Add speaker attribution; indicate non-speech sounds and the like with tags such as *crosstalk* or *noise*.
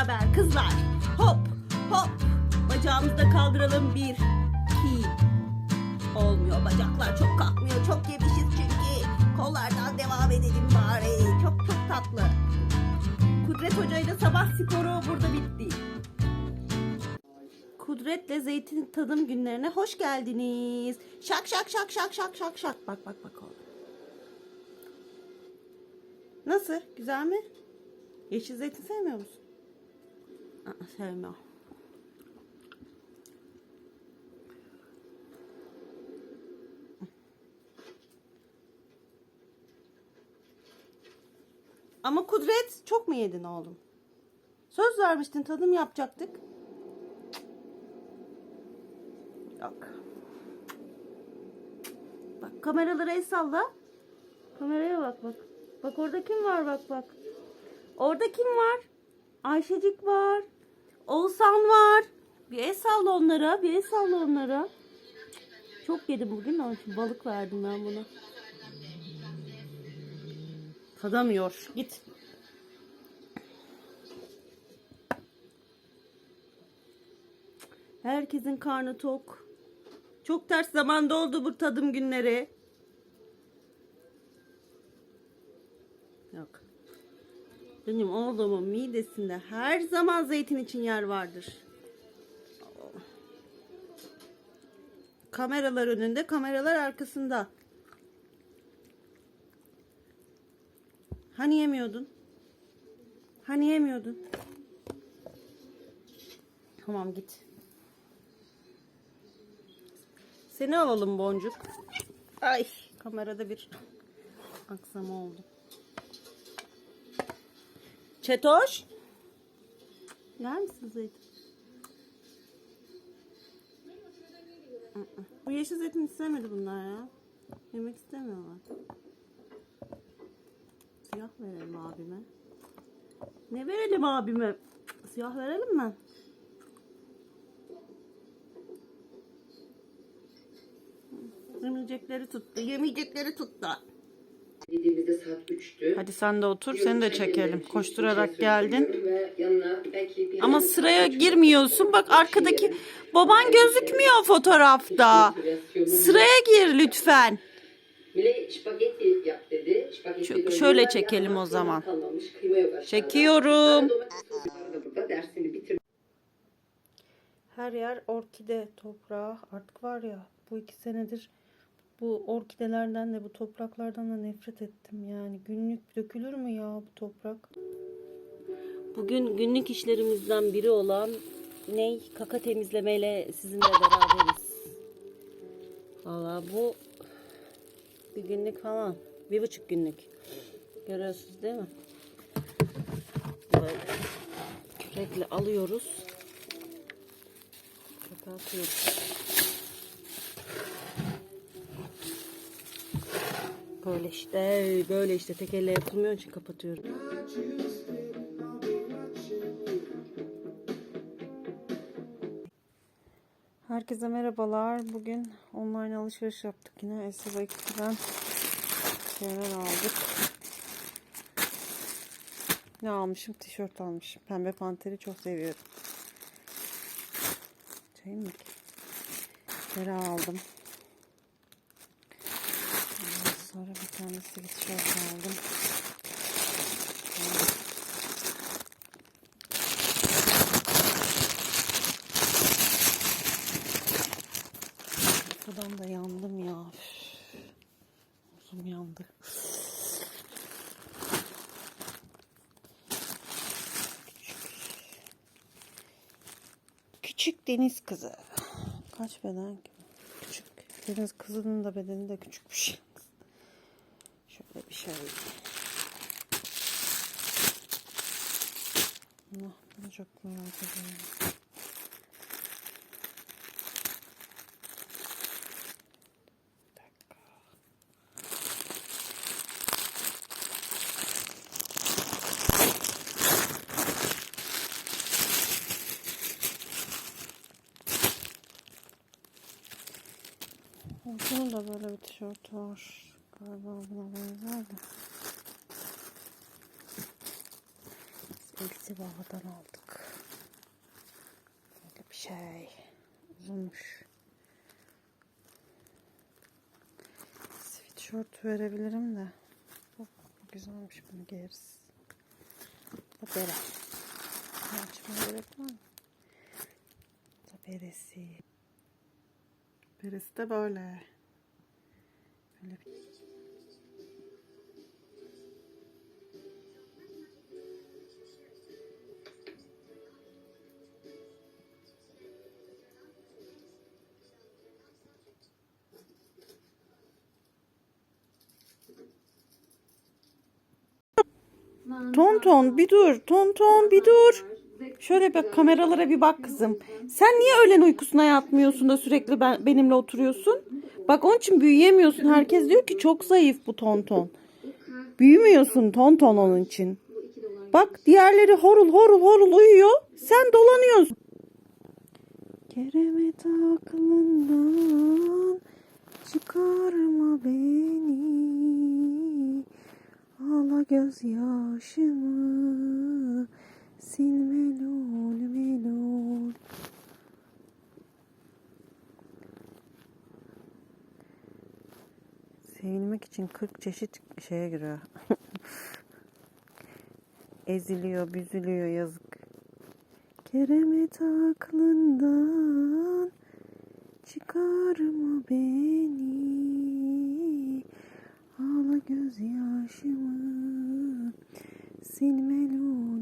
Speaker 1: beraber kızlar. Hop hop. Bacağımızı da kaldıralım. Bir, iki. Olmuyor bacaklar çok kalkmıyor. Çok yemişiz çünkü. Kollardan devam edelim bari. Çok çok tatlı. Kudret Hoca'yla sabah sporu burada bitti. Kudret'le Zeytin Tadım günlerine hoş geldiniz. Şak şak şak şak şak şak şak. Bak bak bak oğlum. Nasıl? Güzel mi? Yeşil zeytin sevmiyor musun? Aa. Ama Kudret çok mu yedin oğlum? Söz vermiştin tadım yapacaktık. Yok. Bak kameralara el salla. Kameraya bak bak. Bak orada kim var bak bak. Orada kim var? Ayşecik var. Oğuzhan var. Bir el salla onlara. Bir el salla onlara. Çok yedim bugün. Onun için balık verdim ben buna. Tadamıyor. Git. Herkesin karnı tok. Çok ters zamanda oldu bu tadım günleri. Yok. Benim oğlumun midesinde her zaman zeytin için yer vardır. Kameralar önünde, kameralar arkasında. Hani yemiyordun? Hani yemiyordun? Tamam git. Seni alalım boncuk. Ay kamerada bir aksama oldu. Çetoş. Yer misin zeytin? Bu yeşil zeytin istemedi bunlar ya. Yemek istemiyorlar. Siyah verelim abime. Ne verelim abime? Siyah verelim mi? Yemeyecekleri tuttu. Yemeyecekleri tuttu.
Speaker 2: Gittiğimizde saat 3'tü.
Speaker 1: Hadi sen de otur, seni de çekelim. Koşturarak geldin.
Speaker 2: Ve yanına belki bir
Speaker 1: Ama sıraya girmiyorsun. Bak arkadaki baban gözükmüyor fotoğrafta. Sıraya gir lütfen.
Speaker 2: Mile spagetti yap dedi. Spagetti
Speaker 1: Şu-
Speaker 2: döndüler
Speaker 1: şöyle çekelim o zaman.
Speaker 2: Kalmamış, kıyma yok aşağıda.
Speaker 1: Çekiyorum.
Speaker 2: Domates sosu vardı burada dersini bitir.
Speaker 1: Her yer orkide toprağı. Artık var ya bu iki senedir bu orkidelerden de bu topraklardan da nefret ettim. Yani günlük dökülür mü ya bu toprak? Bugün günlük işlerimizden biri olan ney? Kaka temizlemeyle sizinle beraberiz. Valla bu bir günlük falan. Bir buçuk günlük. Görüyorsunuz değil mi? Böyle kürekle alıyoruz. Kapatıyoruz. Böyle işte, böyle işte tek elle yapılmıyor için kapatıyorum. Herkese merhabalar. Bugün online alışveriş yaptık yine. Esra Ekli'den şeyler aldık. Ne almışım? Tişört almışım. Pembe panteri çok seviyorum. Çayım mı ki? Bera aldım. Sonra bir tane sweatshirt aldım. Arkadan da yandım ya. Uzun yandı. Küçük deniz kızı. Kaç beden ki? Küçük. Deniz kızının da bedeni de küçükmüş. Şöyle. Allah bunu çok merak ediyorum. Bunun da böyle bir tişört var. Galiba buna benzer de. Elsi Bağ'dan aldık. Böyle bir şey uzunmuş. Sweatshirt verebilirim de. Bu, bu güzelmiş bunu giyeriz. Bu bere. Açmaya gerek var mı? Bu beresi. Beresi de böyle. Böyle bir... Tonton bir dur. Tonton bir dur. Şöyle bak kameralara bir bak kızım. Sen niye öğlen uykusuna yatmıyorsun da sürekli ben, benimle oturuyorsun? Bak onun için büyüyemiyorsun. Herkes diyor ki çok zayıf bu tonton. Büyümüyorsun tonton onun için. Bak diğerleri horul horul horul uyuyor. Sen dolanıyorsun. Keremet aklından çıkarma beni. Ağla gözyaşımı sil melul. Sevilmek için 40 çeşit şeye giriyor. *laughs* Eziliyor, büzülüyor yazık. Keremet aklından çıkarma beni. Ağla gözyaşımı silme